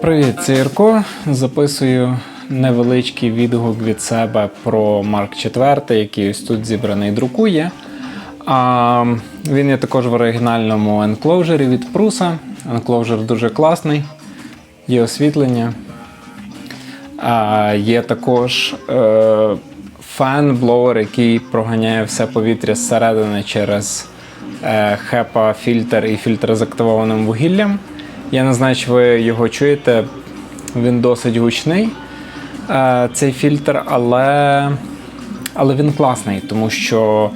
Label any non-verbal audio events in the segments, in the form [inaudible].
Привіт, це. Записую невеличкий відгук від себе про Марк 4, який ось тут зібраний друкує. А, він є також в оригінальному енклоужері від Пруса. Енклоужер дуже класний, є освітлення. А, є також е, фен-блоwer, який проганяє все повітря зсередини через е, HEPA фільтр і фільтр з активованим вугіллям. Я не знаю, чи ви його чуєте, він досить гучний, е, цей фільтр, але, але він класний, тому що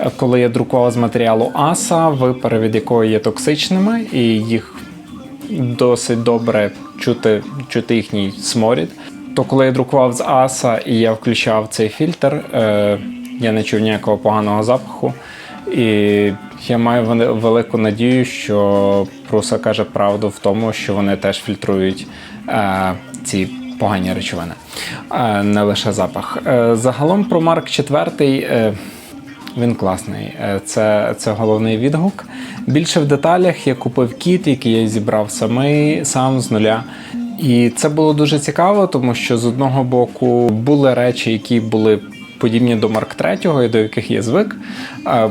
е, коли я друкував з матеріалу АСА, випари від якої є токсичними, і їх досить добре чути, чути їхній сморід. То коли я друкував з АСА і я включав цей фільтр, е, я не чув ніякого поганого запаху. І я маю велику надію, що Пруса каже правду в тому, що вони теж фільтрують е, ці погані речовини, е, не лише запах. Е, загалом про Марк 4 е, він класний. Е, Це, це головний відгук. Більше в деталях я купив кіт, який я зібрав самий, сам з нуля. І це було дуже цікаво, тому що з одного боку були речі, які були подібні до Марк 3, і до яких я звик.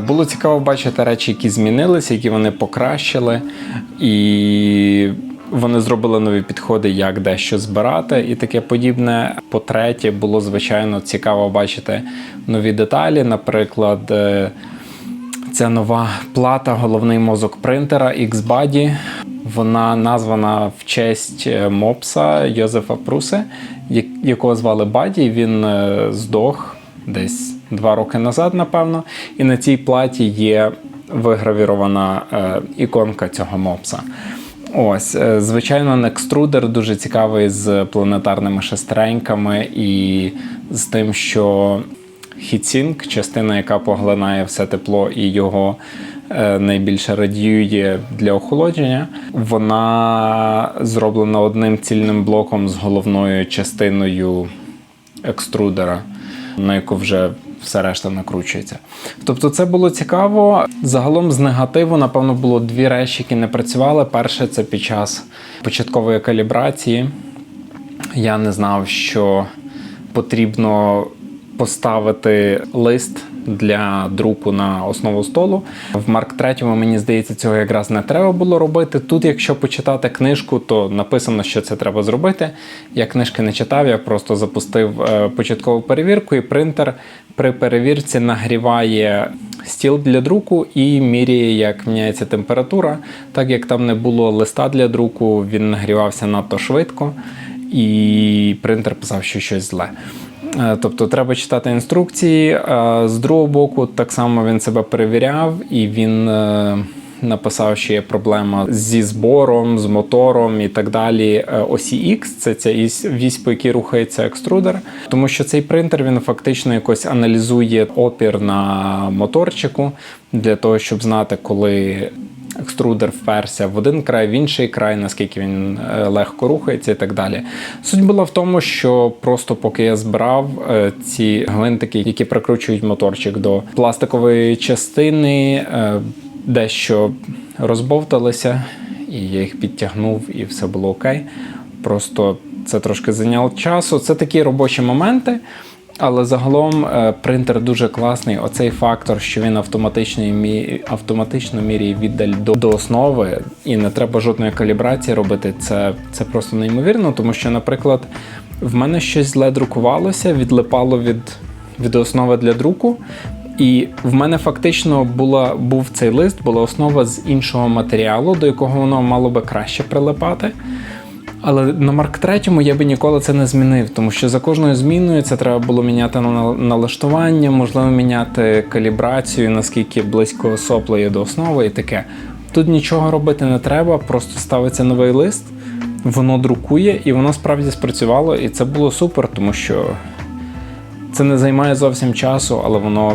Було цікаво бачити речі, які змінилися, які вони покращили. І вони зробили нові підходи, як дещо збирати, і таке подібне. По-третє, було звичайно цікаво бачити нові деталі. Наприклад, е, ця нова плата, головний мозок принтера X-Body. Вона названа в честь е, мопса Йозефа Прусе, я- якого звали Баді. Він е, здох десь два роки назад, напевно. І на цій платі є вигравірована е, іконка цього мопса. Ось, е, звичайно, Некструдер дуже цікавий з планетарними шестереньками і з тим, що Хітсінг, частина, яка поглинає все тепло і його е, найбільше радіює для охолодження, вона зроблена одним цільним блоком з головною частиною екструдера, на яку вже все решта накручується. Тобто це було цікаво. Загалом з негативу, напевно, було дві речі, які не працювали. Перше, це під час початкової калібрації. Я не знав, що потрібно поставити лист для друку на основу столу. В Марк 3, мені здається, цього якраз не треба було робити. Тут, якщо почитати книжку, то написано, що це треба зробити. Я книжки не читав, я просто запустив е, початкову перевірку, і принтер при перевірці нагріває стіл для друку і міряє, як міняється температура. Так як там не було листа для друку, він нагрівався надто швидко, і принтер писав, що щось зле. Е, Тобто треба читати інструкції. Е, З другого боку, так само він себе перевіряв, і він е, написав, що є проблема зі збором, з мотором і так далі. Осі X це ця іс- вісь, по якій рухається екструдер. Тому що цей принтер він фактично якось аналізує опір на моторчику для того, щоб знати, коли екструдер вперся в один край, в інший край, наскільки він е, легко рухається і так далі. Суть була в тому, що просто поки я збирав е, ці гвинтики, які прикручують моторчик до пластикової частини, е, дещо розбовталися, і я їх підтягнув, і все було окей. Просто це трошки зайняло часу. Це такі робочі моменти. Але загалом е, принтер дуже класний. Оцей фактор, що він автоматично, міряє віддаль до, до основи, і не треба жодної калібрації робити. Це, це просто неймовірно, тому що, наприклад, в мене щось зле друкувалося, відлипало від, від основи для друку. І в мене фактично була, був цей лист, була основа з іншого матеріалу, до якого воно мало би краще прилипати. Але на Марк 3 я би ніколи це не змінив, тому що за кожною зміною це треба було міняти на- налаштування, можливо, міняти калібрацію, наскільки близько сопла є до основи і таке. Тут нічого робити не треба, просто ставиться новий лист, воно друкує, і воно справді спрацювало. І це було супер, тому що це не займає зовсім часу, але воно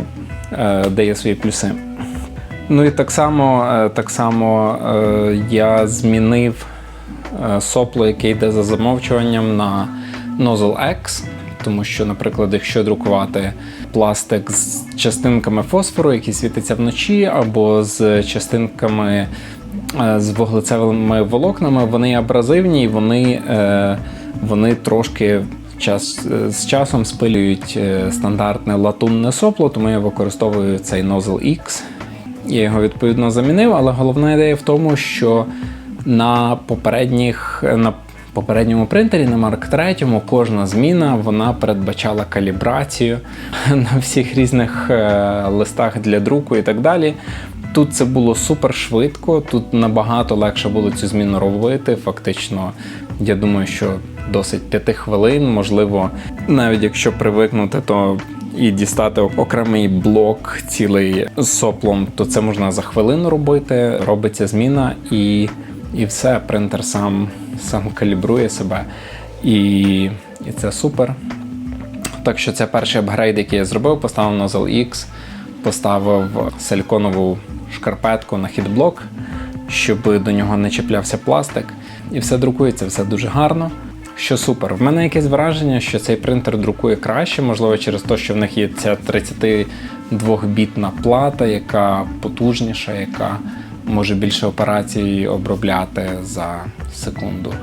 е, дає свої плюси. Ну і так само, е, так само е, я змінив сопло, яке йде за замовчуванням на Nozzle X. Тому що, наприклад, якщо друкувати пластик з частинками фосфору, які світиться вночі, або з частинками е, з вуглецевими волокнами. Вони абразивні, вони, е, вони трошки час, е, з часом спилюють е, стандартне латунне сопло, тому я використовую цей Nozzle X. Я його відповідно замінив, але головна ідея в тому, що на попередніх на попередньому принтері на Mark 3 кожна зміна вона передбачала калібрацію [laughs] на всіх різних е, листах для друку і так далі. Тут це було супер швидко, тут набагато легше було цю зміну робити. Фактично, я думаю, що досить 5 хвилин, можливо, навіть якщо привикнути, то і дістати окремий блок цілий з соплом, то це можна за хвилину робити. Робиться зміна і, і все, принтер сам, сам калібрує себе. І, і це супер. Так що це перший апгрейд, який я зробив, поставив Nozzle X, поставив силіконову шкарпетку на хітблок, щоб до нього не чіплявся пластик. І все друкується, все дуже гарно. Що супер. В мене якесь враження, що цей принтер друкує краще, можливо, через те, що в них є ця 32-бітна плата, яка потужніша, яка може більше операцій обробляти за секунду.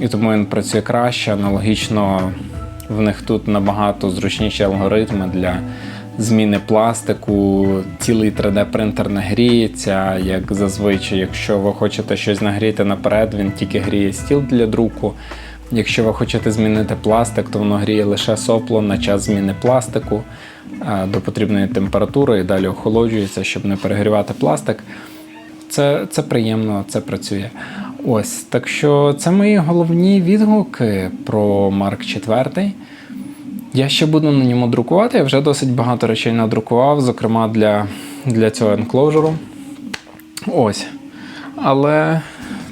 І тому він працює краще. Аналогічно в них тут набагато зручніші алгоритми для зміни пластику. Цілий 3D-принтер не гріється, як зазвичай. Якщо ви хочете щось нагріти наперед, він тільки гріє стіл для друку. Якщо ви хочете змінити пластик, то воно гріє лише сопло на час зміни пластику е, до потрібної температури і далі охолоджується, щоб не перегрівати пластик. Це, це приємно, це працює. Ось так що це мої головні відгуки про Mark 4. Я ще буду на ньому друкувати. Я вже досить багато речей надрукував, зокрема для, для цього енклоужеру. Ось. Але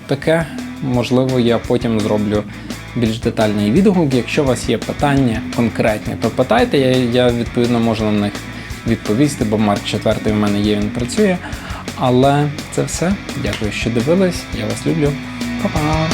таке, можливо, я потім зроблю більш детальний відгук. Якщо у вас є питання конкретні, то питайте, я, я відповідно можу на них відповісти, бо Марк 4 в мене є, він працює. Але це все. Дякую, що дивились. Я вас люблю. Па-па!